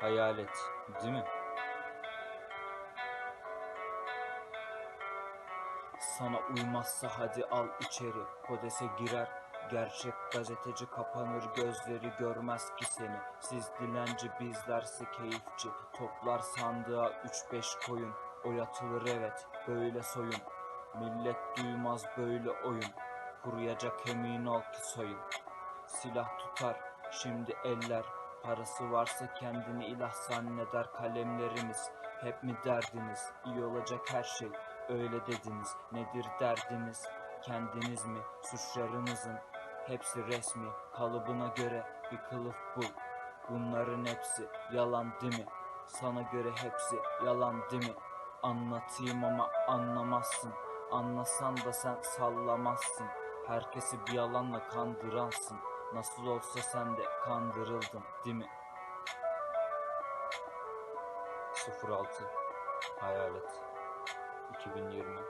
Hayalet, değil mi? Sana uymazsa hadi al içeri. Kodese girer. Gerçek gazeteci kapanır gözleri görmez ki seni. Siz dilenci bizlerse keyifçi. Toplar sandığa 3-5 koyun. Oyatılır evet böyle soyun. Millet duymaz böyle oyun. Kuruyacak emin ol ki soyun. Silah tutar şimdi eller Parası varsa kendini ilah zanneder kalemlerimiz. Hep mi derdiniz? İyi olacak her şey. Öyle dediniz. Nedir derdiniz? Kendiniz mi? Suçlarınızın Hepsi resmi. Kalıbına göre bir kılıf bul. Bunların hepsi yalan değil mi? Sana göre hepsi yalan değil mi? Anlatayım ama anlamazsın. Anlasan da sen sallamazsın. Herkesi bir yalanla kandıransın Nasıl olsa sen de kandırıldın değil mi? 06 Hayalet. 2020